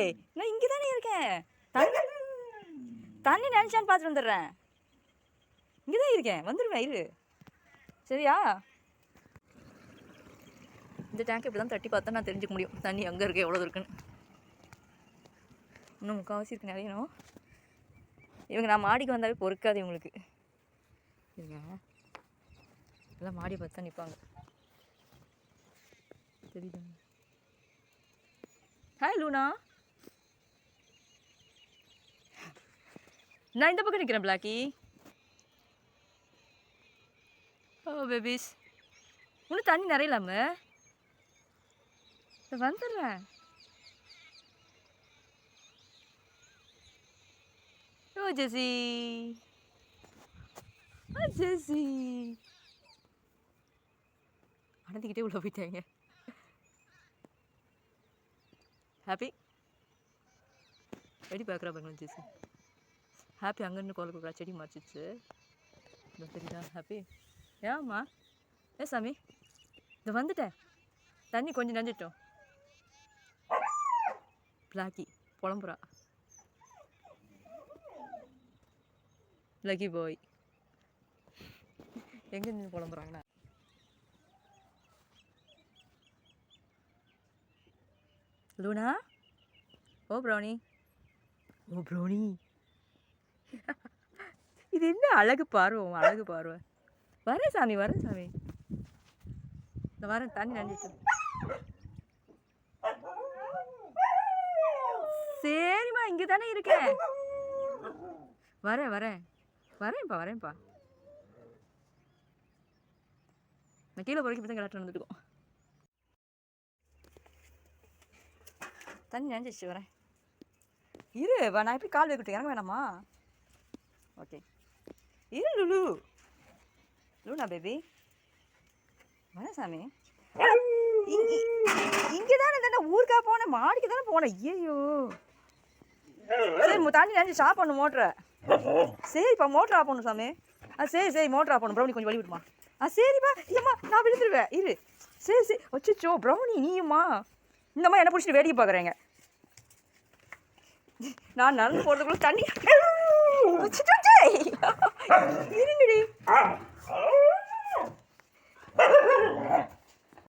ஏய் நான் இங்கே தானே இருக்கேன். தண்ணி தண்ணி நினச்சான்னு பார்த்துட்டு வந்துடுறேன். இங்கே தான் இருக்கேன். வந்துடுவேன் இரு. சரியா? இந்த டேங்க் இப்படி தான் தட்டி பார்த்தா நான் தெரிஞ்சுக்க முடியும். தண்ணி எங்கே இருக்குது எவ்வளோ இருக்குன்னு. இன்னும் முக்கால்வாசி இருக்கு நிறையணும் இவங்க நான் மாடிக்கு வந்தாவே பொறுக்காது இவங்களுக்கு. இருங்க எல்லாம் மாடி பார்த்து தான் நிற்பாங்க தெரியுதா? ஹாய் லூனா நான் இந்த பக்கம் நிற்கிறேன் பிளாக்கி. ஓ பேபிஸ் இன்னும் தண்ணி நிறையலாம வந்துடுறேன். ஓ ஜெசி. ஓ ஜெசி. அனந்திக்கிட்டே உள்ள போயிட்டாங்க. ஹாப்பி எப்படி பார்க்குறா பாருங்க ஜெசி. ஹாப்பி அங்கேருந்து கோல கொடுக்குறா செடி மறைச்சிச்சு. இந்த தெரியுதா? ஹாப்பி ஏம்மா? ஏ சாமி? இது வந்துட்டேன் தண்ணி கொஞ்சம் நஞ்சிட்டோம் பிளாக்கி புலம்புறா. லக்கி பாய் எங்கே நின்று புலம்புறாங்கண்ணா Luna oh Brownie. Oh brownie. இது என்ன அழகு பார்வம் அழகு பார்வை. வரேன் சாமி வரேன் சாமி. இந்த வரேன் தண்ணி நஞ்சிட்டு சரிம்மா இங்கே தானே இருக்கேன். வரேன் வரேன். வரேன்ப்பா வரேன்ப்பா. நான் கீழே பொறுக்கி தான் கிளாட்டு வந்துட்டுக்கோம் தண்ணி நினைஞ்சிச்சு வரேன். இரு நான் எப்படி கால் வைக்கிட்டு இறங்க வேணாமா? ஓகே இரு லுலு லூனா பேபி வரேன் சாமி. இங்கே இங்கே தானே தானே ஊருக்கா போனேன் மாடிக்கு தானே போனேன் ஐயோ சரி தாண்டி தண்ணி நினைச்சு ஸ்டாப் பண்ணு மோட்டரை சரிப்பா மோட்டர் ஆஃப் பண்ணும் சாமி. ஆ சரி சரி மோட்டர் ஆஃப் பண்ணும் ப்ரௌனி கொஞ்சம் வழி விடுமா ஆ சரிப்பா. இல்லைம்மா நான் விழுந்துருவேன். இரு. சரி சரி. வச்சுச்சோ ப்ரௌனி நீயுமா இந்தம்மா என்ன பிடிச்சிட்டு வேடிக்கை பார்க்குறேங்க நான் நடந்து போகிறதுக்குள்ள தண்ணி 너 치존재! 이런